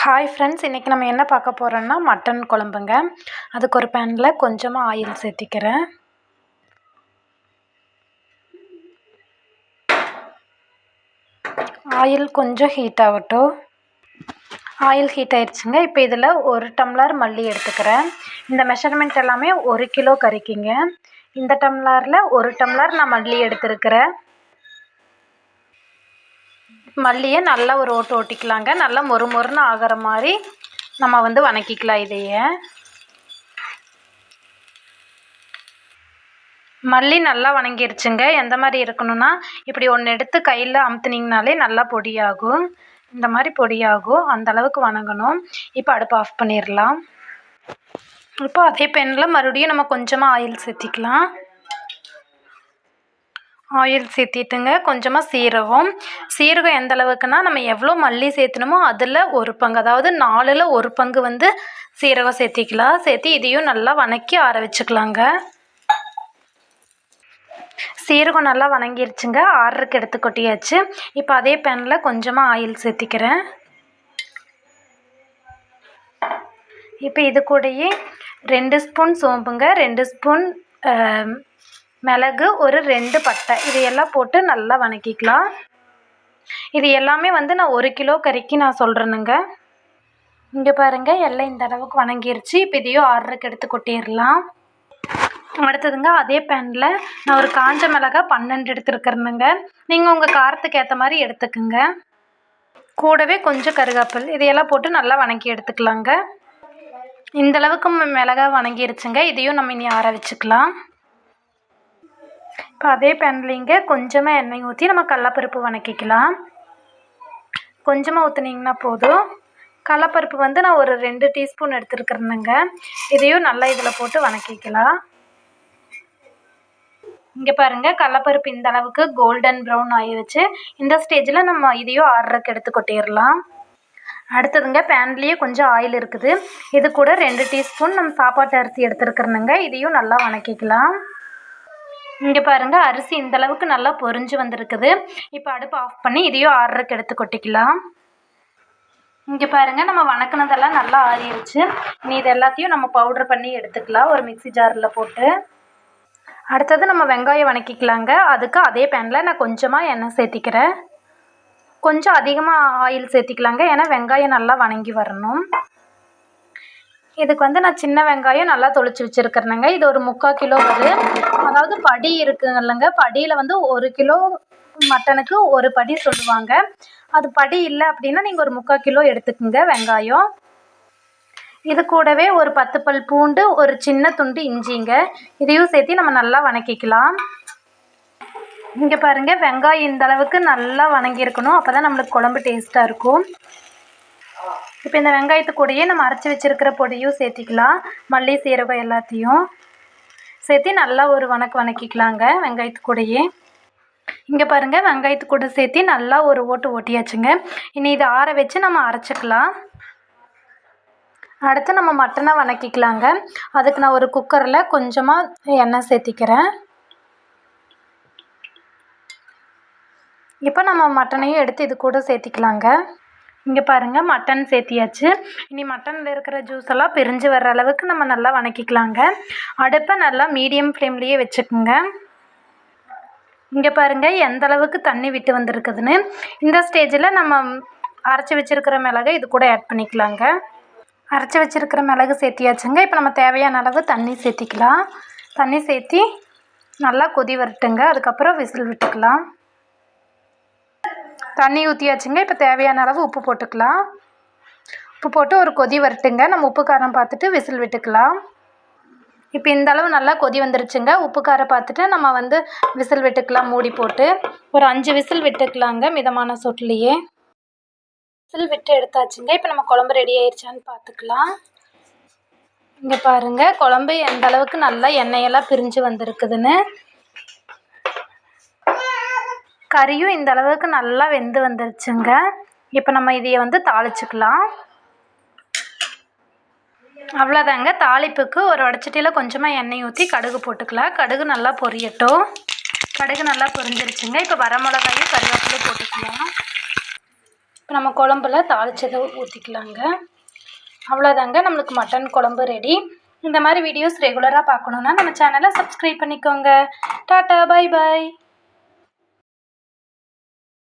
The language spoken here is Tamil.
ஹாய் ஃப்ரெண்ட்ஸ் இன்றைக்கி நம்ம என்ன பார்க்க போகிறோன்னா மட்டன் குழம்புங்க. அதுக்கு ஒரு பேனில் கொஞ்சமாக ஆயில் சேர்த்திக்கிறேன். ஆயில் கொஞ்சம் ஹீட் ஆகட்டும். ஆயில் ஹீட் ஆயிடுச்சுங்க. இப்போ இதில் ஒரு டம்ளர் மல்லி எடுத்துக்கிறேன். இந்த மெஷர்மெண்ட் எல்லாமே ஒரு கிலோ கறிக்குங்க. இந்த டம்ளரில் ஒரு டம்ளர் நான் மல்லி எடுத்துருக்கிறேன். மல்லியை நல்லா ஒரு ஓட்டு ஓட்டிக்கலாங்க. நல்லா மொறு மொறுன்னு ஆகிற மாதிரி நம்ம வந்து வணக்கிக்கலாம் இதையே. மல்லி நல்லா வணங்கிருச்சுங்க. எந்த மாதிரி இருக்கணும்னா இப்படி ஒன்று எடுத்து கையில் அமுத்துனீங்கனாலே நல்லா பொடியாகும். இந்த மாதிரி பொடியாகும். அந்த அளவுக்கு வணங்கணும். இப்போ அடுப்பு ஆஃப் பண்ணிடலாம் இப்போ அதே பெண்ணில் மறுபடியும் நம்ம கொஞ்சமாக ஆயில் சேர்த்திக்கலாம். ஆயில் சேர்த்திட்டுங்க. கொஞ்சமாக சீரகம். சீரகம் எந்த அளவுக்குன்னா நம்ம எவ்வளோ மல்லி சேர்த்துணுமோ அதில் ஒரு பங்கு அதாவது நாலில் ஒரு பங்கு வந்து சீரகம் சேர்த்திக்கலாம். சேர்த்து இதையும் நல்லா வணக்கி ஆற வச்சுக்கலாங்க. சீரகம் நல்லா வணங்கிருச்சுங்க. ஆறுக்கு எடுத்து கொட்டியாச்சு. இப்போ அதே பேனில் கொஞ்சமாக ஆயில் சேர்த்திக்கிறேன். இப்போ இது கூடயே ரெண்டு ஸ்பூன் சோம்புங்க. ரெண்டு ஸ்பூன் மிளகு ஒரு ரெண்டு பட்டை. இதையெல்லாம் போட்டு நல்லா வணக்கிக்கலாம். இது எல்லாமே வந்து நான் ஒரு கிலோ கறிக்கு நான் சொல்கிறேனுங்க இங்கே பாருங்கள் எல்லாம் இந்த அளவுக்கு வணங்கிருச்சு. இப்போ இதையும் ஆர்டருக்கு எடுத்து கொட்டிடலாம். அடுத்ததுங்க அதே பேனில் நான் ஒரு காஞ்ச மிளகா பன்னெண்டு எடுத்துருக்கிறேனுங்க. நீங்கள் உங்கள் காரத்துக்கு ஏற்ற மாதிரி எடுத்துக்குங்க. கூடவே கொஞ்சம் கருகாப்பில் இதையெல்லாம் போட்டு நல்லா வணக்கி எடுத்துக்கலாங்க. இந்தளவுக்கு மிளகா வணங்கிருச்சுங்க. இதையும் நம்ம இனி ஆற வச்சுக்கலாம். இப்போ அதே பேன்லேங்க கொஞ்சமாக எண்ணெய் ஊற்றி நம்ம கடலப்பருப்பு வணக்கிக்கலாம். கொஞ்சமாக ஊற்றுனீங்கன்னா போதும். கடலப்பருப்பு வந்து நான் ஒரு ரெண்டு டீஸ்பூன் எடுத்துருக்குறேனுங்க. இதையும் நல்லா இதில் போட்டு வதக்கிக்கலாம் இங்கே பாருங்கள் கடலப்பருப்பு இந்த அளவுக்கு கோல்டன் ப்ரௌன் ஆயிடுச்சு இந்த ஸ்டேஜில் நம்ம இதையும் ஆறுறக்கு எடுத்து கொட்டிடலாம். அடுத்ததுங்க பேன்லேயே கொஞ்சம் ஆயில் இருக்குது. இது கூட ரெண்டு டீஸ்பூன் நம்ம சாப்பாட்டு அரிசி எடுத்துருக்குறனுங்க. இதையும் நல்லா வணக்கிக்கலாம். இங்கே பாருங்கள் அரிசி இந்தளவுக்கு நல்லா பொரிஞ்சு வந்திருக்குது. இப்போ அடுப்பு ஆஃப் பண்ணி இதையும் ஆறுறக்கு எடுத்து கொட்டிக்கலாம். இங்கே பாருங்கள் நம்ம வணக்கினதெல்லாம் நல்லா ஆறிடுச்சு. இனி இது எல்லாத்தையும் நம்ம பவுட்ரு பண்ணி எடுத்துக்கலாம் ஒரு மிக்சி ஜாரில் போட்டு. அடுத்தது நம்ம வெங்காயம் வணக்கிக்கலாங்க. அதுக்கு அதே பேனில் நான் கொஞ்சமாக எண்ணெய் சேர்த்திக்கிறேன். கொஞ்சம் அதிகமாக ஆயில் சேர்த்திக்கலாங்க ஏன்னா வெங்காயம் நல்லா வணங்கி வரணும். இதுக்கு வந்து நான் சின்ன வெங்காயம் நல்லா தொளிச்சு வச்சுருக்கிறேனுங்க. இது ஒரு முக்கால் கிலோ வருது அதாவது படி இருக்குங்கல்லங்க. படியில் வந்து ஒரு கிலோ மட்டனுக்கு ஒரு படி சொல்லுவாங்க. அது படி இல்லை அப்படின்னா நீங்கள் ஒரு முக்கால் கிலோ எடுத்துக்கோங்க வெங்காயம். இது கூடவே ஒரு பத்து பல் பூண்டு ஒரு சின்ன துண்டு இஞ்சிங்க. இதையும் சேர்த்து நம்ம நல்லா வணக்கிக்கலாம். இங்கே பாருங்கள் வெங்காயம் இந்த அளவுக்கு நல்லா வணங்கியிருக்கணும். அப்போ தான் நம்மளுக்கு குழம்பு டேஸ்ட்டாக இருக்கும். இப்போ இந்த வெங்காயத்து கூடயே நம்ம அரைச்சி வச்சுருக்கிற பொடியும் சேர்த்திக்கலாம். மல்லி சீரகம் எல்லாத்தையும் சேர்த்து நல்லா ஒரு வணக்கு வணக்கிக்கலாங்க வெங்காயத்து கூடயே. இங்கே பாருங்கள் வெங்காயத்து கூட சேர்த்து நல்லா ஒரு ஓட்டு ஓட்டியாச்சுங்க. இனி இதை ஆற வச்சு நம்ம அரைச்சிக்கலாம். அடுத்து நம்ம மட்டனை வணக்கிக்கலாங்க. அதுக்கு நான் ஒரு குக்கரில் கொஞ்சமாக எண்ணெய் சேர்த்திக்கிறேன். இப்போ நம்ம மட்டனையும் எடுத்து இது கூட சேர்த்திக்கலாங்க. இங்கே பாருங்கள் மட்டன் சேர்த்தியாச்சு. இனி மட்டனில் இருக்கிற ஜூஸ் எல்லாம் பிரிஞ்சு வர்ற அளவுக்கு நம்ம நல்லா வணக்கிக்கலாங்க. அடுப்பை நல்லா மீடியம் ஃப்ளேம்லேயே வச்சுக்கோங்க. இங்கே பாருங்கள் எந்த அளவுக்கு தண்ணி விட்டு வந்திருக்குதுன்னு. இந்த ஸ்டேஜில் நம்ம அரைச்சி வச்சுருக்கிற மிளகு இது கூட ஆட் பண்ணிக்கலாங்க. அரைச்சி வச்சுருக்கிற மிளகு சேர்த்தியாச்சுங்க. இப்போ நம்ம தேவையான அளவு தண்ணி சேர்த்திக்கலாம். தண்ணி சேர்த்தி நல்லா கொதி வரட்டுங்க. அதுக்கப்புறம் விசில் விட்டுக்கலாம். தண்ணி ஊற்றியாச்சுங்க இப்போ தேவையான அளவு உப்பு போட்டுக்கலாம். உப்பு போட்டு ஒரு கொதி வரட்டுங்க. நம்ம உப்பு காரம் பார்த்துட்டு விசில் விட்டுக்கலாம். இப்போ இந்த அளவு நல்லா கொதி வந்துருச்சுங்க. உப்பு காரம் பார்த்துட்டு நம்ம வந்து விசில் விட்டுக்கலாம் மூடி போட்டு. ஒரு அஞ்சு விசில் விட்டுக்கலாங்க மிதமான சொட்டுலேயே. விசில் விட்டு எடுத்தாச்சுங்க. இப்போ நம்ம குழம்பு ரெடி ஆயிடுச்சான்னு பார்த்துக்கலாம். இங்கே பாருங்கள் குழம்பு எந்த அளவுக்கு நல்லா எண்ணெயெல்லாம் பிரிஞ்சு வந்திருக்குதுன்னு. கறியும் இந்த அளவுக்கு நல்லா வெந்து வந்துருச்சுங்க. இப்போ நம்ம இதையை வந்து தாளிச்சுக்கலாம். அவ்வளோதாங்க தாளிப்புக்கு ஒரு வடச்சட்டியில் கொஞ்சமாக எண்ணெய் ஊற்றி கடுகு போட்டுக்கலாம். கடுகு நல்லா பொரியட்டும். கடுகு நல்லா பொரிஞ்சிருச்சுங்க. இப்போ வரமிளகாயும் கருவேப்பிலையும் போட்டுக்கலாம். இப்போ நம்ம குழம்புல தாளிச்சதை ஊற்றிக்கலாங்க அவ்வளோதாங்க நம்மளுக்கு மட்டன் குழம்பு ரெடி இந்த மாதிரி வீடியோஸ் ரெகுலராக பார்க்கணுன்னா நம்ம சேனலை சப்ஸ்கிரைப் பண்ணிக்கோங்க. Tata bye bye